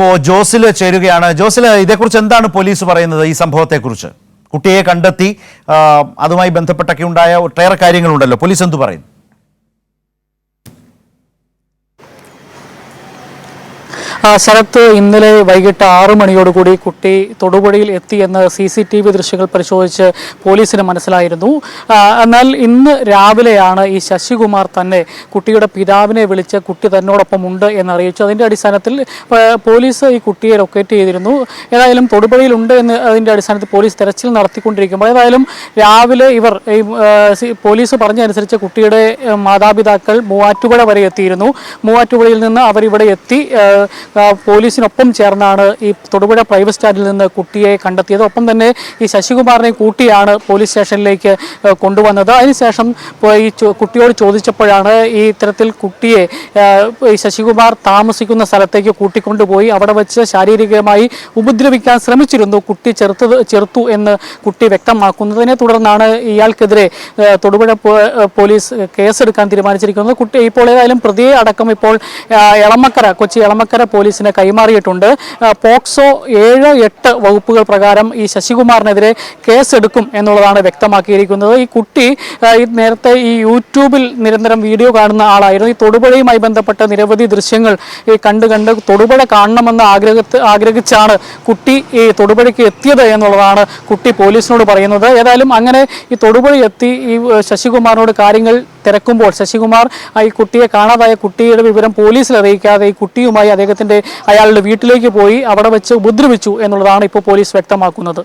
ഇപ്പോൾ ജോസിൽ ചേരുകയാണ്. ജോസിൽ ഇതേക്കുറിച്ച് എന്താണ് പോലീസ് പറയുന്നത് ഈ സംഭവത്തെക്കുറിച്ച്? കുട്ടിയെ കണ്ടെത്തി അതുമായി ബന്ധപ്പെട്ടൊക്കെ ഉണ്ടായ ഒട്ടേറെ കാര്യങ്ങളുണ്ടല്ലോ. പോലീസ് എന്തു പറയുന്നു ശരത്ത് ഇന്നലെ വൈകിട്ട് ആറു മണിയോടുകൂടി കുട്ടി തൊടുപുഴയിൽ എത്തിയെന്ന് സി സി ടി വി ദൃശ്യങ്ങൾ പരിശോധിച്ച് പോലീസിന് മനസ്സിലായിരുന്നു. എന്നാൽ ഇന്ന് രാവിലെയാണ് ഈ ശശികുമാർ തന്നെ കുട്ടിയുടെ പിതാവിനെ വിളിച്ച് കുട്ടി തന്നോടൊപ്പം ഉണ്ട് എന്നറിയിച്ചു. അതിന്റെ അടിസ്ഥാനത്തിൽ പോലീസ് ഈ കുട്ടിയെ ലൊക്കേറ്റ് ചെയ്തിരുന്നു. ഏതായാലും തൊടുപുഴയിലുണ്ട് എന്ന് അതിന്റെ അടിസ്ഥാനത്തിൽ പോലീസ് തെരച്ചിൽ നടത്തിക്കൊണ്ടിരിക്കുമ്പോൾ ഏതായാലും രാവിലെ ഇവർ ഈ, പോലീസ് പറഞ്ഞനുസരിച്ച് കുട്ടിയുടെ മാതാപിതാക്കൾ മൂവാറ്റുപുഴ വരെ എത്തിയിരുന്നു. മൂവാറ്റുപുഴയിൽ നിന്ന് അവരിവിടെ എത്തി പോലീസിനൊപ്പം ചേർന്നാണ് ഈ തൊടുപുഴ പ്രൈവറ്റ് സ്റ്റാൻഡിൽ നിന്ന് കുട്ടിയെ കണ്ടെത്തിയത്. ഒപ്പം തന്നെ ഈ ശശികുമാറിനെ കൂട്ടിയാണ് പോലീസ് സ്റ്റേഷനിലേക്ക് കൊണ്ടുവന്നത്. അതിനുശേഷം ഈ കുട്ടിയോട് ചോദിച്ചപ്പോഴാണ് ഈ ഇത്തരത്തിൽ കുട്ടിയെ ഈ ശശികുമാർ താമസിക്കുന്ന സ്ഥലത്തേക്ക് കൂട്ടിക്കൊണ്ടുപോയി അവിടെ വെച്ച് ശാരീരികമായി ഉപദ്രവിക്കാൻ ശ്രമിച്ചിരുന്നു. കുട്ടി ചെറുത്ത് ചെറുത്തു എന്ന് കുട്ടി വ്യക്തമാക്കുന്നതിനെ തുടർന്നാണ് ഇയാൾക്കെതിരെ തൊടുപുഴ പോലീസ് കേസെടുക്കാൻ തീരുമാനിച്ചിരിക്കുന്നത്. കുട്ടി ഇപ്പോൾ ഏതായാലും പ്രതിയെ അടക്കം ഇപ്പോൾ എളമക്കര കൊച്ചി എളമക്കര പോലീസിന് കൈമാറിയിട്ടുണ്ട്. പോക്സോ ഏഴ് എട്ട് വകുപ്പുകൾ പ്രകാരം ഈ ശശികുമാറിനെതിരെ കേസെടുക്കും എന്നുള്ളതാണ് വ്യക്തമാക്കിയിരിക്കുന്നത്. ഈ കുട്ടി നേരത്തെ ഈ യൂട്യൂബിൽ നിരന്തരം വീഡിയോ കാണുന്ന ആളായിരുന്നു. ഈ തൊടുപുഴയുമായി ബന്ധപ്പെട്ട നിരവധി ദൃശ്യങ്ങൾ ഈ കണ്ട് കണ്ട് തൊടുപുഴ കാണണമെന്ന് ആഗ്രഹത്ത് ആഗ്രഹിച്ചാണ് കുട്ടി ഈ തൊടുപുഴയ്ക്ക് എത്തിയത് എന്നുള്ളതാണ് കുട്ടി പോലീസിനോട് പറയുന്നത്. ഏതായാലും അങ്ങനെ ഈ തൊടുപുഴ എത്തി ഈ ശശികുമാറിനോട് കാര്യങ്ങൾ തിരക്കുമ്പോൾ ശശികുമാർ ഈ കുട്ടിയെ കാണാതായ കുട്ടിയുടെ വിവരം പോലീസിൽ അറിയിക്കാതെ ഈ കുട്ടിയുമായി അദ്ദേഹത്തിന്റെ അയാളുടെ വീട്ടിലേക്ക് പോയി അവിടെ വെച്ച് ഉപദ്രവിച്ചു എന്നുള്ളതാണ് ഇപ്പോൾ പോലീസ് വ്യക്തമാക്കുന്നത്.